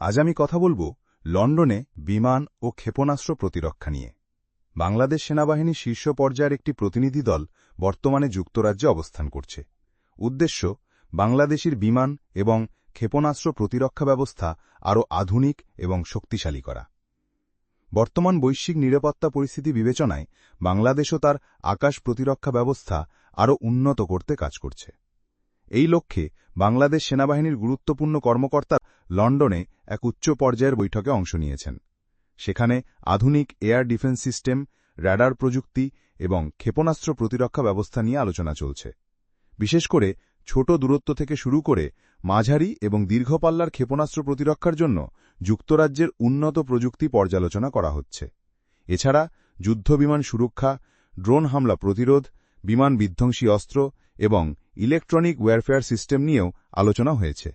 আজ আমি কথা বলব লন্ডনে বিমান ও ক্ষেপণাস্ত্র প্রতিরক্ষা নিয়ে। বাংলাদেশ সেনাবাহিনী শীর্ষ পর্যায়ের একটি প্রতিনিধি দল বর্তমানে যুক্তরাজ্যে অবস্থান করছে। উদ্দেশ্য, বাংলাদেশের বিমান এবং ক্ষেপণাস্ত্র প্রতিরক্ষা ব্যবস্থা আরও আধুনিক এবং শক্তিশালী করা। বর্তমান বৈশ্বিক নিরাপত্তা পরিস্থিতি বিবেচনায় বাংলাদেশও তার আকাশ প্রতিরক্ষা ব্যবস্থা আরও উন্নত করতে কাজ করছে। এই লক্ষ্যে বাংলাদেশ সেনাবাহিনীর গুরুত্বপূর্ণ কর্মকর্তা লন্ডনে এক উচ্চ পর্যায়ের বৈঠকে অংশ নিয়েছেন। সেখানে আধুনিক এয়ার ডিফেন্স সিস্টেম র্যাডার প্রযুক্তি এবং ক্ষেপণাস্ত্র প্রতিরক্ষা ব্যবস্থা নিয়ে আলোচনা চলছে। বিশেষ করে ছোট দূরত্ব থেকে শুরু করে মাঝারি এবং দীর্ঘপাল্লার ক্ষেপণাস্ত্র প্রতিরক্ষার জন্য যুক্তরাজ্যের উন্নত প্রযুক্তি পর্যালোচনা করা হচ্ছে। এছাড়া যুদ্ধবিমান সুরক্ষা, ড্রোন হামলা প্রতিরোধ, বিমান বিধ্বংসী অস্ত্র এবং ইলেকট্রনিক ওয়ারফেয়ার সিস্টেম নিয়েও আলোচনা হয়েছে।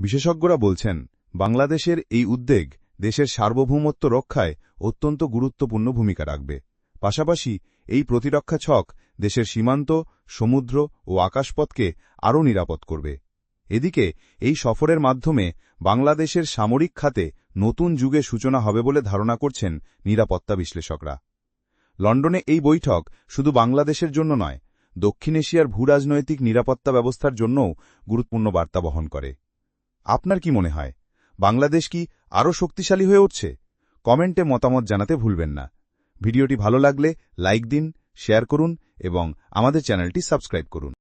বিশেষজ্ঞরা বলছেন, বাংলাদেশের এই উদ্বেগ দেশের সার্বভৌমত্ব রক্ষায় অত্যন্ত গুরুত্বপূর্ণ ভূমিকা রাখবে। পাশাপাশি এই প্রতিরক্ষা ছক দেশের সীমান্ত, সমুদ্র ও আকাশপথকে আরও নিরাপদ করবে। এদিকে, এই সফরের মাধ্যমে বাংলাদেশের সামরিক খাতে নতুন যুগে সূচনা হবে বলে ধারণা করছেন নিরাপত্তা বিশ্লেষকরা। লন্ডনে এই বৈঠক শুধু বাংলাদেশের জন্য নয় দক্ষিণ এশিয়ার ভূরাজনৈতিক নিরাপত্তা ব্যবস্থার জন্যও গুরুত্বপূর্ণ বার্তা বহন করে। আপনার কি মনে হয়? বাংলাদেশ কি আরও শক্তিশালী হয়ে উঠছে? কমেন্টে মতামত জানাতে ভুলবেন না। ভিডিওটি ভালো লাগলে লাইক দিন, শেয়ার করুন এবং আমাদের চ্যানেলটি সাবস্ক্রাইব করুন।